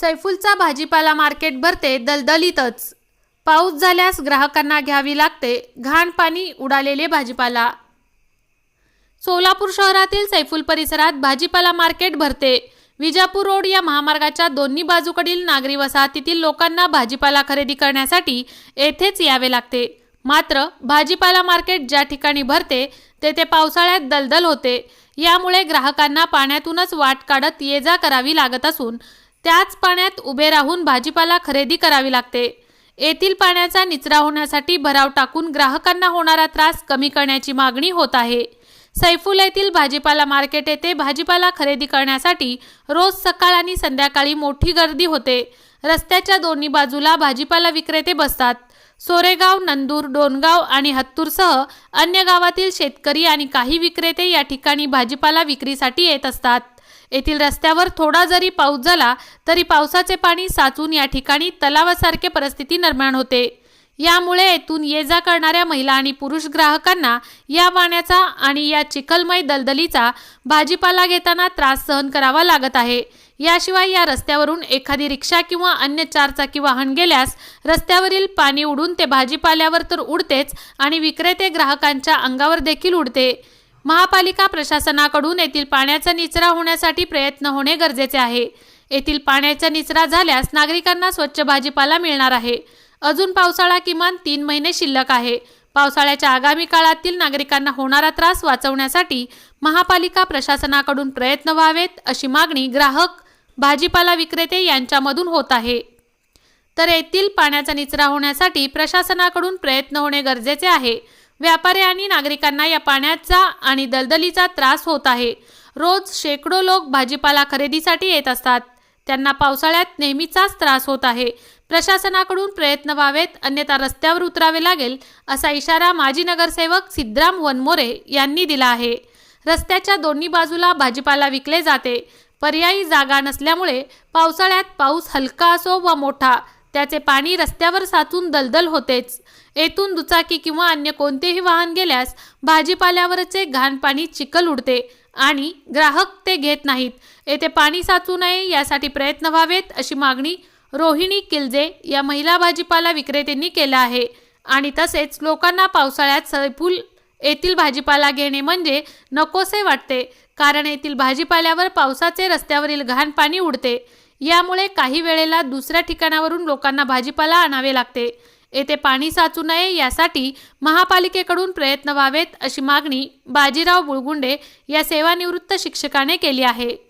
सैफुलचा भाजीपाला मार्केट भरते दलदलीतच. पाऊस झाल्यास ग्राहकांना घ्यावी लागते घाण पाणी उडालेले भाजीपाला. सोलापूर शहरातील सैफुल परिसरात भाजीपाला मार्केट भरते. विजापूर रोड या महामार्गाच्या दोन्ही बाजूकडील नागरी वसाहतीतील लोकांना भाजीपाला खरेदी करण्यासाठी येथेच यावे लागते. मात्र भाजीपाला मार्केट ज्या ठिकाणी भरते तेथे पावसाळ्यात दलदल होते. यामुळे ग्राहकांना पाण्यातूनच वाट काढत ये जा करावी लागत असून त्याच पाण्यात उभे राहून भाजीपाला खरेदी करावी लागते. येथील पाण्याचा निचरा होण्यासाठी भराव टाकून ग्राहकांना होणारा त्रास कमी करण्याची मागणी होत आहे. सैफुल येथील भाजीपाला मार्केट येथे भाजीपाला खरेदी करण्यासाठी रोज सकाळ आणि संध्याकाळी मोठी गर्दी होते. रस्त्याच्या दोन्ही बाजूला भाजीपाला विक्रेते बसतात. सोरेगाव नंदूर डोनगाव आणि हत्तूरसह अन्य गावातील शेतकरी आणि काही विक्रेते या ठिकाणी भाजीपाला विक्रीसाठी येत असतात. येथील रस्त्यावर थोडा जरी पाऊस झाला तरी पावसाचे पाणी साचून या ठिकाणी तलावासारखे परिस्थिती निर्माण होते. यामुळे येथून ये जा करणाऱ्या महिला आणि पुरुष ग्राहकांना या पाण्याचा आणि या चिखलमय दलदलीचा भाजीपाला घेताना त्रास सहन करावा लागत आहे. याशिवाय या रस्त्यावरून एखादी रिक्षा किंवा अन्य चारचाकी वाहन गेल्यास रस्त्यावरील पाणी उडून ते भाजीपाल्यावर तर उडतेच आणि विक्रेते ग्राहकांच्या अंगावर देखील उडते. महापालिका प्रशासनाकडून येथील पाण्याचा निचरा होण्यासाठी प्रयत्न होणे गरजेचे आहे. येथील पाण्याचा निचरा झाल्यास नागरिकांना स्वच्छ भाजीपाला मिळणार आहे. अजून पावसाळा किमान तीन महिने शिल्लक आहे. पावसाळ्याच्या आगामी काळातील नागरिकांना होणारा त्रास वाचवण्यासाठी महापालिका प्रशासनाकडून प्रयत्न व्हावेत अशी मागणी ग्राहक भाजीपाला विक्रेते यांच्यामधून होत आहे. तर येथील पाण्याचा निचरा होण्यासाठी प्रशासनाकडून प्रयत्न होणे गरजेचे आहे. व्यापारी आणि नागरिकांना या पाण्याचा आणि दलदलीचा त्रास होत आहे. रोज शेकडो लोक भाजीपाला खरेदीसाठी येत असतात. त्यांना पावसाळ्यात नेहमीचाच त्रास होत आहे. प्रशासनाकडून प्रयत्न व्हावेत अन्यथा रस्त्यावर उतरावे लागेल असा इशारा माजी नगरसेवक सिद्धराम वनमोरे यांनी दिला आहे. रस्त्याच्या दोन्ही बाजूला भाजीपाला विकले जाते. पर्यायी जागा नसल्यामुळे पावसाळ्यात पाऊस हलका असो व मोठा त्याचे पाणी रस्त्यावर साचून दलदल होतेच. येथून दुचाकी किंवा अन्य कोणतेही वाहन गेल्यास भाजीपाल्यावरचे घाण पाणी चिखल उडते आणि ग्राहक ते घेत नाहीत. येथे पाणी साचू नये यासाठी प्रयत्न व्हावेत अशी मागणी रोहिणी किलजे या महिला भाजीपाला विक्रेत्यांनी केला आहे. आणि तसेच लोकांना पावसाळ्यात सैफुल येथील भाजीपाला घेणे म्हणजे नकोसे वाटते कारण येथील भाजीपाल्यावर पावसाचे रस्त्यावरील घाण पाणी उडते. यामुळे काही वेळेला दुसऱ्या ठिकाणावरून लोकांना भाजीपाला आणावे लागते. येथे पाणी साचू नये यासाठी महापालिकेकडून प्रयत्न व्हावेत अशी मागणी बाजीराव बुळगुंडे या सेवानिवृत्त शिक्षकाने केली आहे.